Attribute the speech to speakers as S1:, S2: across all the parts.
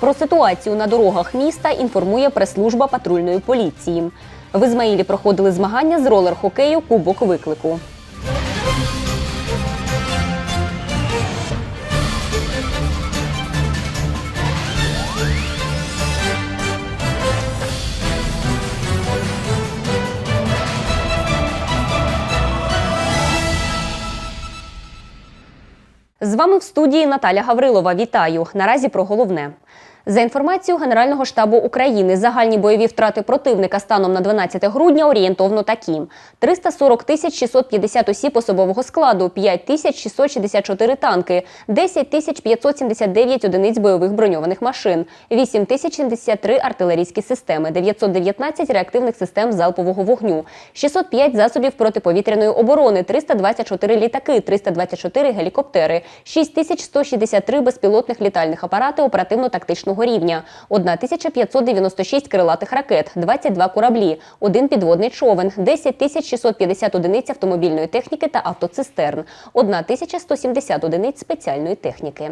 S1: Про ситуацію на дорогах міста інформує прес-служба патрульної поліції. В Ізмаїлі проходили змагання з ролер-хокею Кубок виклику. З вами в студії Наталя Гаврилова. Вітаю. Наразі про головне. За інформацією Генерального штабу України, загальні бойові втрати противника станом на 12 грудня орієнтовно такі: 340 тисяч 650 осіб особового складу, 5 тисяч 664 танки, 10 тисяч 579 одиниць бойових броньованих машин, 8 тисяч 73 артилерійські системи, 919 реактивних систем залпового вогню, 605 засобів протиповітряної оборони, 324 літаки, 324 гелікоптери, 6163 безпілотних літальних апарати оперативно-тактичного рівня, 1596 крилатих ракет, 22 кораблі, один підводний човен, 10 650 одиниць автомобільної техніки та автоцистерн, 1170 одиниць спеціальної техніки.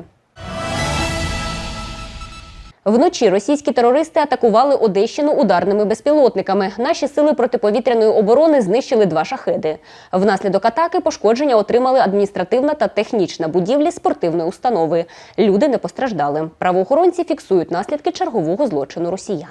S1: Вночі російські терористи атакували Одещину ударними безпілотниками. Наші сили протиповітряної оборони знищили два шахеди. Внаслідок атаки пошкодження отримали адміністративна та технічна будівлі спортивної установи. Люди не постраждали. Правоохоронці фіксують наслідки чергового злочину росіян.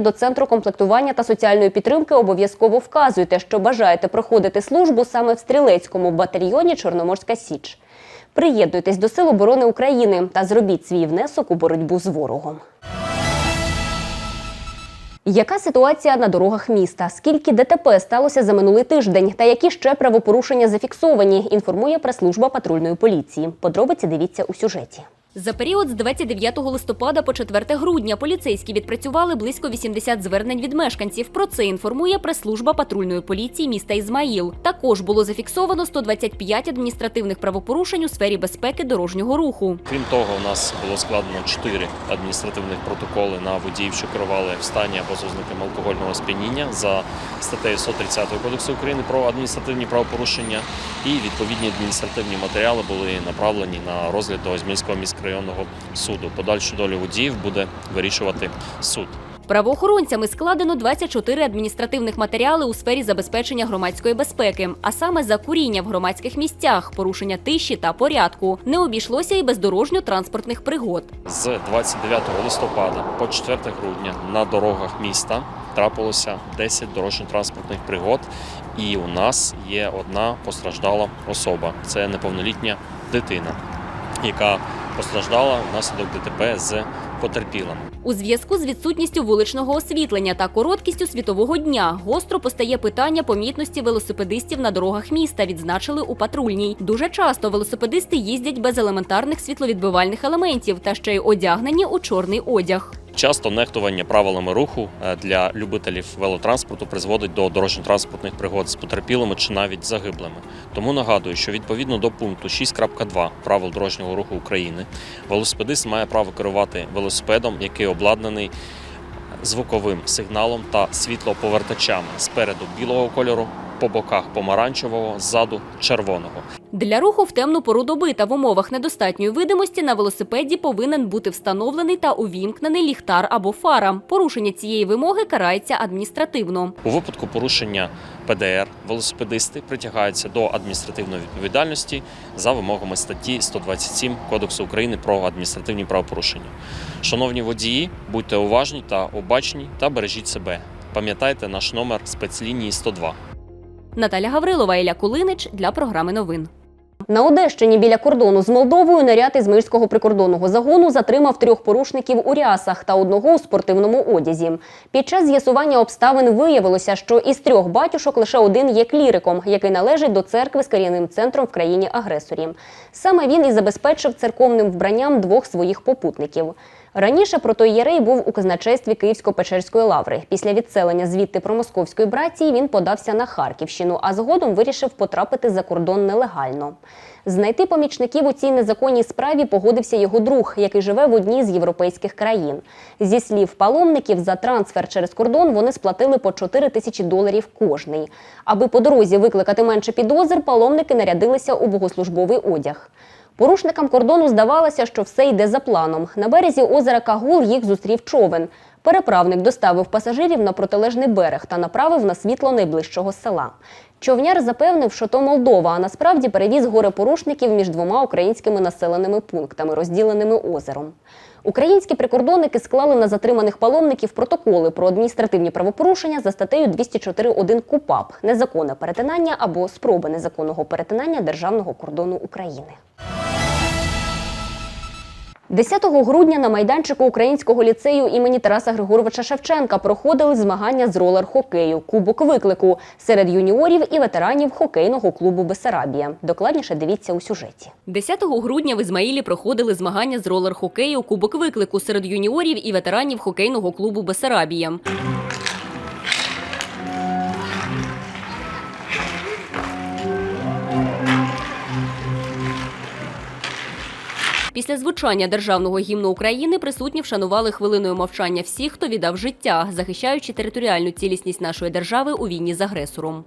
S1: до центру комплектування та соціальної підтримки обов'язково вказуйте, що бажаєте проходити службу саме в стрілецькому батальйоні Чорноморська Січ. Приєднуйтесь до Сил оборони України та зробіть свій внесок у боротьбу з ворогом. Яка ситуація на дорогах міста? Скільки ДТП сталося за минулий тиждень? Та які ще правопорушення зафіксовані? Інформує прес-служба патрульної поліції. Подробиці дивіться у сюжеті. За період з 29 листопада по 4 грудня поліцейські відпрацювали близько 80 звернень від мешканців. Про це інформує прес-служба патрульної поліції міста Ізмаїл. Також було зафіксовано 125 адміністративних правопорушень у сфері безпеки дорожнього руху.
S2: Крім того, у нас було складено чотири адміністративних протоколи на водіїв, що керували в стані або з ознаками алкогольного сп'яніння за статтею 130 Кодексу України про адміністративні правопорушення. І відповідні адміністративні матеріали були направлені на розгляд до Ізмільського міськрайонного суду. Подальшу долю водіїв буде вирішувати суд.
S1: Правоохоронцями складено 24 адміністративних матеріали у сфері забезпечення громадської безпеки, а саме за куріння в громадських місцях, порушення тиші та порядку. Не обійшлося і без дорожньо-транспортних пригод.
S2: З 29 листопада по 4 грудня на дорогах міста трапилося 10 дорожньо-транспортних пригод, і у нас є одна постраждала особа. Це неповнолітня дитина, яка постраждала внаслідок ДТП з потерпілим.
S1: У зв'язку з відсутністю вуличного освітлення та короткістю світового дня гостро постає питання помітності велосипедистів на дорогах міста. Відзначили у патрульній. Дуже часто велосипедисти їздять без елементарних світловідбивальних елементів та ще й одягнені у чорний одяг.
S2: Часто нехтування правилами руху е, для любителів велотранспорту призводить до дорожньо-транспортних пригод з потерпілими чи навіть загиблими. Тому нагадую, що відповідно до пункту 6.2 правил дорожнього руху України велосипедист має право керувати велосипедом, який обладнаний звуковим сигналом та світлоповертачами спереду білого кольору, по боках помаранчевого, ззаду червоного.
S1: Для руху в темну пору доби та в умовах недостатньої видимості на велосипеді повинен бути встановлений та увімкнений ліхтар або фара. Порушення цієї вимоги карається адміністративно.
S2: У випадку порушення ПДР велосипедисти притягаються до адміністративної відповідальності за вимогами статті 127 Кодексу України про адміністративні правопорушення. Шановні водії, будьте уважні та обачні та бережіть себе. Пам'ятайте наш номер спецлінії 102.
S1: Наталя Гаврилова, Ілля Кулинич для програми новин. На Одещині біля кордону з Молдовою наряд Ізмаїльського прикордонного загону затримав трьох порушників у рясах та одного у спортивному одязі. Під час з'ясування обставин виявилося, що із трьох батюшок лише один є кліриком, який належить до церкви з корінним центром в країні-агресорі. Саме він і забезпечив церковним вбранням двох своїх попутників. Раніше протоієрей був у казначействі Київсько-Печерської лаври. Після відселення звідти промосковської братії він подався на Харківщину, а згодом вирішив потрапити за кордон нелегально. Знайти помічників у цій незаконній справі погодився його друг, який живе в одній з європейських країн. Зі слів паломників, за трансфер через кордон вони сплатили по 4 тисячі доларів кожний. Аби по дорозі викликати менше підозр, паломники нарядилися у богослужбовий одяг. Порушникам кордону здавалося, що все йде за планом. На березі озера Кагул їх зустрів човен. Переправник доставив пасажирів на протилежний берег та направив на світло найближчого села. Човняр запевнив, що то Молдова, а насправді перевіз горе порушників між двома українськими населеними пунктами, розділеними озером. Українські прикордонники склали на затриманих паломників протоколи про адміністративні правопорушення за статтею 204.1 КУПАП незаконне перетинання або спроби незаконного перетинання державного кордону України. 10 грудня на майданчику українського ліцею імені Тараса Григоровича Шевченка проходили змагання з ролер-хокею Кубок виклику серед юніорів і ветеранів хокейного клубу Бесарабія. Докладніше дивіться у сюжеті. 10 грудня в Ізмаїлі проходили змагання з ролер-хокею Кубок виклику серед юніорів і ветеранів хокейного клубу Бесарабія. Після звучання державного гімну України присутні вшанували хвилиною мовчання всіх, хто віддав життя, захищаючи територіальну цілісність нашої держави у війні з агресором.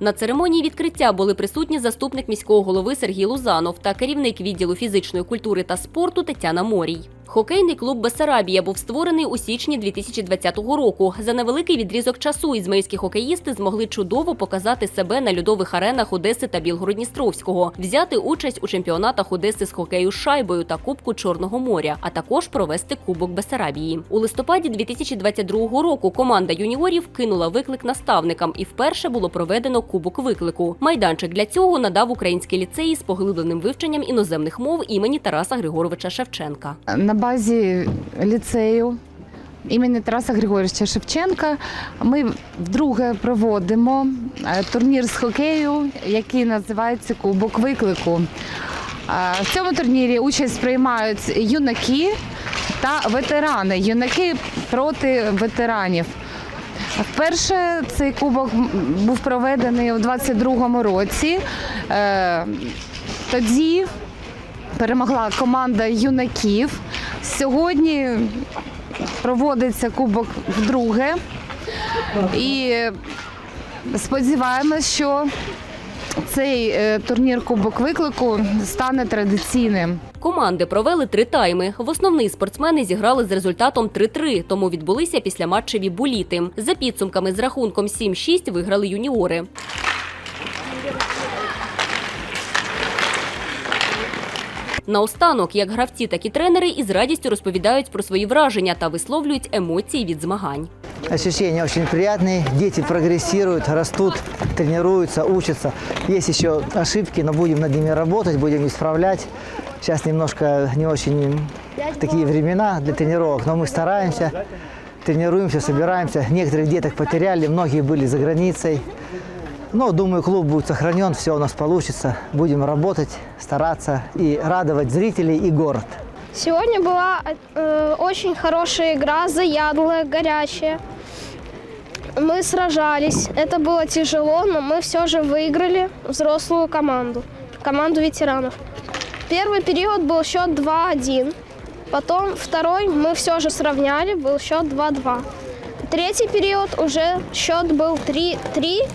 S1: На церемонії відкриття були присутні заступник міського голови Сергій Лузанов та керівник відділу фізичної культури та спорту Тетяна Морій. Хокейний клуб Бесарабія був створений у січні 2020 року. За невеликий відрізок часу ізмаїльські хокеїсти змогли чудово показати себе на льодових аренах Одеси та Білгородністровського, взяти участь у чемпіонатах Одеси з хокею з шайбою та Кубку Чорного моря, а також провести Кубок Бесарабії. У листопаді 2022 року команда юніорів кинула виклик наставникам, і вперше було проведено Кубок виклику. Майданчик для цього надав український ліцей з поглибленим вивченням іноземних мов імені Тараса Григоровича Шевченка.
S3: Базі ліцею імені Тараса Григоровича Шевченка ми вдруге проводимо е, турнір з хокею, який називається Кубок виклику. Е, В цьому турнірі участь приймають юнаки та ветерани. Юнаки проти ветеранів. Вперше цей кубок був проведений у 22-му році. Е, Тоді перемогла команда юнаків. Сьогодні проводиться кубок вдруге. І сподіваємось, що цей е, турнір Кубок виклику стане традиційним.
S1: Команди провели три тайми. В основний спортсмени зіграли з результатом 3-3, тому відбулися післяматчеві буліти. За підсумками з рахунком 7-6 виграли юніори. Наостанок, як гравці, так і тренери із радістю розповідають про свої враження та висловлюють емоції від змагань.
S4: Ощущения очень приятные. Дети прогрессируют, растут, тренируются, учатся. Есть еще ошибки, но будем над ними работать, будем исправлять. Сейчас немножко не очень такие времена для тренировок, но мы стараемся, тренируемся, собираемся. Некоторых деток потеряли, многие были за границей. Но думаю, клуб будет сохранен, все у нас получится. Будем работать, стараться и радовать зрителей и город.
S5: Сегодня была э, очень хорошая игра, заядлая, горячая. Мы сражались. Это было тяжело, но мы все же выиграли взрослую команду, команду ветеранов. Первый период был счет 2-1. Потом второй мы все же сравняли, был счет 2-2. Третий период уже счет был 3-3.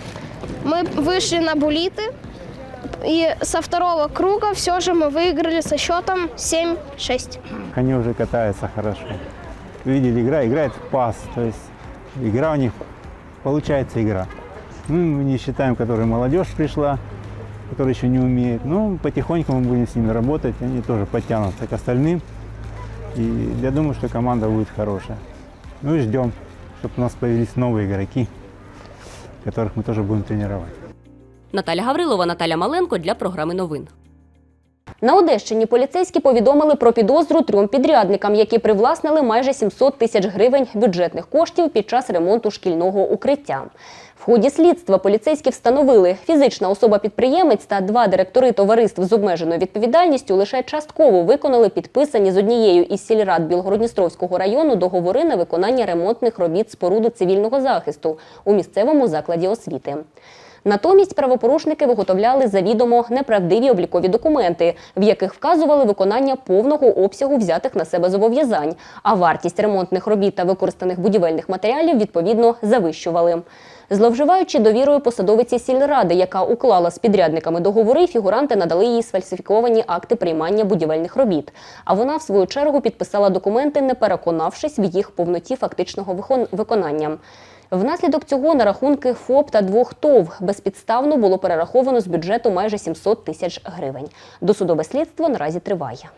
S5: Мы вышли на булиты. И со второго круга все же мы выиграли со счетом 7-6.
S6: Они уже катаются хорошо. Видели, игра играет в пас, то есть игра у них получается игра. Ну, мы не считаем, которая молодежь пришла, которая еще не умеет. Ну, потихоньку мы будем с ними работать, они тоже подтянутся к остальным. И я думаю, что команда будет хорошая. Ну и ждем, чтобы у нас появились новые игроки, которых мы тоже будем тренировать.
S1: Наталя Гаврилова, Наталя Маленко для програми новин. На Одещині поліцейські повідомили про підозру трьом підрядникам, які привласнили майже 700 тисяч гривень бюджетних коштів під час ремонту шкільного укриття. В ході слідства поліцейські встановили, фізична особа-підприємець та два директори товариств з обмеженою відповідальністю лише частково виконали підписані з однією із сільрад Білгородністровського району договори на виконання ремонтних робіт споруди цивільного захисту у місцевому закладі освіти. Натомість правопорушники виготовляли завідомо неправдиві облікові документи, в яких вказували виконання повного обсягу взятих на себе зобов'язань, а вартість ремонтних робіт та використаних будівельних матеріалів відповідно завищували. Зловживаючи довірою посадовиці сільради, яка уклала з підрядниками договори, фігуранти надали їй сфальсифіковані акти приймання будівельних робіт. А вона, в свою чергу, підписала документи, не переконавшись в їх повноті фактичного виконання. Внаслідок цього на рахунки ФОП та двох ТОВ безпідставно було перераховано з бюджету майже 700 тисяч гривень. Досудове слідство наразі триває.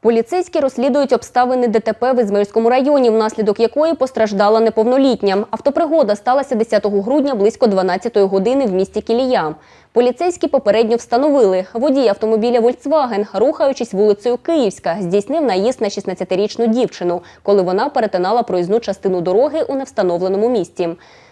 S1: Поліцейські розслідують обставини ДТП в Ізмаїльському районі, внаслідок якої постраждала неповнолітня. Автопригода сталася 10 грудня близько 12 години в місті Кілія. Поліцейські попередньо встановили, водій автомобіля Volkswagen, рухаючись вулицею Київська, здійснив наїзд на 16-річну дівчину, коли вона перетинала проїзну частину дороги у невстановленому місці.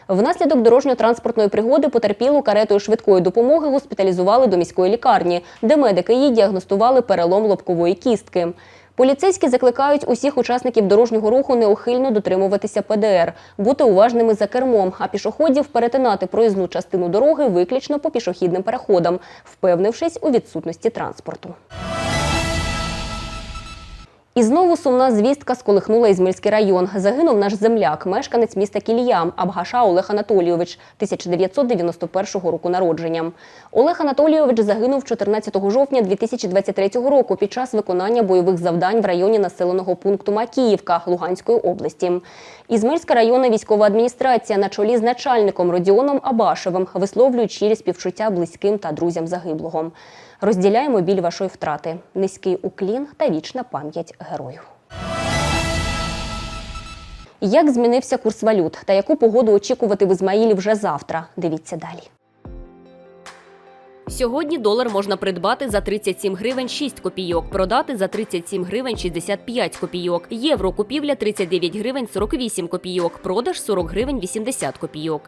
S1: Внаслідок дорожньо-транспортної пригоди потерпілу каретою швидкої допомоги госпіталізували до міської лікарні, де медики їй діагностували перелом лобкової кістки. Поліцейські закликають усіх учасників дорожнього руху неухильно дотримуватися ПДР, бути уважними за кермом, а пішоходів перетинати проїзну частину дороги виключно по пішохідним переходам, впевнившись у відсутності транспорту. І знову сумна звістка сколихнула Ізмельський район. Загинув наш земляк, мешканець міста Кілія, Абгаша Олег Анатолійович, 1991 року народження. Олег Анатолійович загинув 14 жовтня 2023 року під час виконання бойових завдань в районі населеного пункту Макіївка Луганської області. Ізмельська районна військова адміністрація на чолі з начальником Родіоном Абашевим висловлюють щирі співчуття близьким та друзям загиблого. Розділяємо біль вашої втрати, низький уклін та вічна пам'ять герою. Як змінився курс валют та яку погоду очікувати в Ізмаїлі вже завтра? Дивіться далі. Сьогодні долар можна придбати за 37 гривень 6 копійок, продати за 37 гривень 65 копійок. Євро купівля 39 гривень 48 копійок, продаж 40 гривень 80 копійок.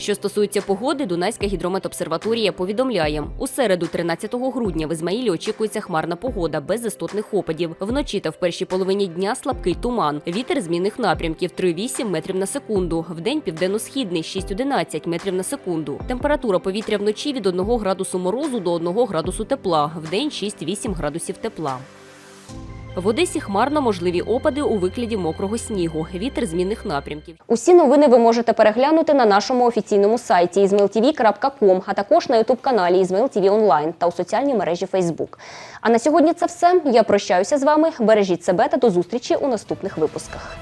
S1: Що стосується погоди, Дунайська гідрометобсерваторія повідомляє, у середу, 13 грудня, в Ізмаїлі очікується хмарна погода без істотних опадів. Вночі та в першій половині дня слабкий туман. Вітер змінних напрямків 3,8 метрів на секунду. Вдень південно-східний 6,11 метрів на секунду. Температура повітря вночі від 1 градусу морозу до 1 градусу тепла. Вдень 6-8 градусів тепла. В Одесі хмарно можливі опади у вигляді мокрого снігу. Вітер змінних напрямків. Усі новини ви можете переглянути на нашому офіційному сайті izmailtv.com, а також на ютуб-каналі Izmail Онлайн та у соціальній мережі Facebook. А на сьогодні це все. Я прощаюся з вами. Бережіть себе та до зустрічі у наступних випусках.